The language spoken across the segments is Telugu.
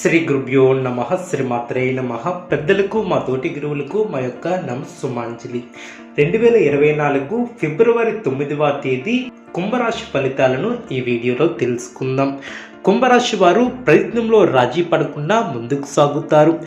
శ్రీ గురుభ్యో నమ శ్రీమాత్రే నమ. పెద్దలకు మా తోటి గురువులకు మా యొక్క నమస్సుమాంజలి రెండు వేల ఇరవై నాలుగు ఫిబ్రవరి తొమ్మిదవ తేదీ కుంభరాశి ఫలితాలను ఈ వీడియోలో తెలుసుకుందాం. కుంభరాశి వారు ప్రయత్నంలో రాజీ పడకుండా ముందుకు సాగుతారు.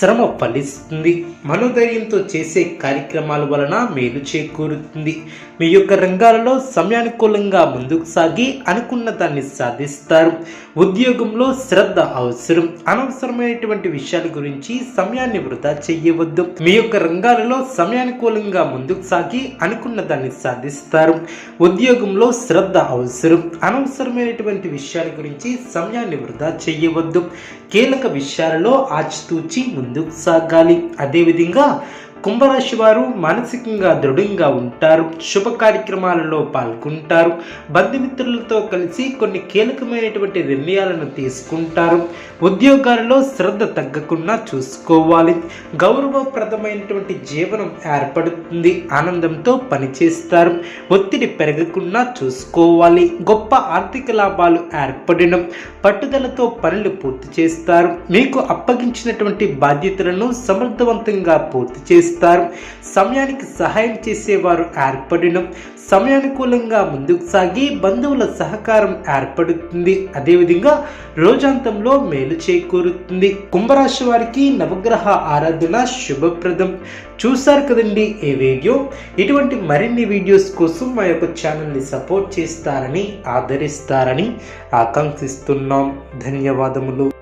శ్రమ ఫలిస్తుంది. మనోధైర్యంతో చేసే కార్యక్రమాల వలన మేలు చేకూరుతుంది. మీ యొక్క రంగాలలో సమయానుకూలంగా ముందుకు సాగి అనుకున్న దాన్ని సాధిస్తారు. ఉద్యోగంలో శ్రద్ధ అవసరం. అనవసరమైనటువంటి విషయాల గురించి సమయాన్ని వృధా చేయవద్దు. మీ యొక్క రంగాలలో సమయానుకూలంగా ముందుకు సాగి అనుకున్న దాన్ని సాధిస్తారు. ఉద్యోగంలో శ్రద్ధ అవసరం. అనవసరమైనటువంటి విషయాల గురించి సమయాన్ని వృధా చేయవద్దు. కీలక విషయాలలో ఆచితూచి ముందుకు సాగాలి. అదేవిధంగా కుంభరాశి వారు మానసికంగా దృఢంగా ఉంటారు శుభ కార్యక్రమాలలో పాల్గొంటారు బంధుమిత్రులతో కలిసి కొన్ని కీలకమైనటువంటి నిర్ణయాలను తీసుకుంటారు. ఉద్యోగాలలో శ్రద్ధ తగ్గకుండా చూసుకోవాలి. గౌరవప్రదమైనటువంటి జీవనం ఏర్పడుతుంది. ఆనందంతో పనిచేస్తారు. ఒత్తిడి పెరగకుండా చూసుకోవాలి. గొప్ప ఆర్థిక లాభాలు ఏర్పడడం పట్టుదలతో పనులు పూర్తి చేస్తారు. మీకు అప్పగించినటువంటి బాధ్యతలను సమర్థవంతంగా పూర్తి చేస్తారు సమయానికి సహాయం చేసేవారు ఏర్పడడం సమయానుకూలంగా ముందుకు సాగి బంధువుల సహకారం ఏర్పడుతుంది. అదేవిధంగా రోజాంతంలో మేలు చేకూరుతుంది. కుంభరాశి వారికి నవగ్రహ ఆరాధన శుభప్రదం. చూశారు కదండి ఈ వీడియో? ఇటువంటి మరిన్ని వీడియోస్ కోసం మా యొక్క ఛానల్ని సపోర్ట్ చేస్తారని ఆదరిస్తారని ఆకాంక్షిస్తున్నాం. ధన్యవాదములు.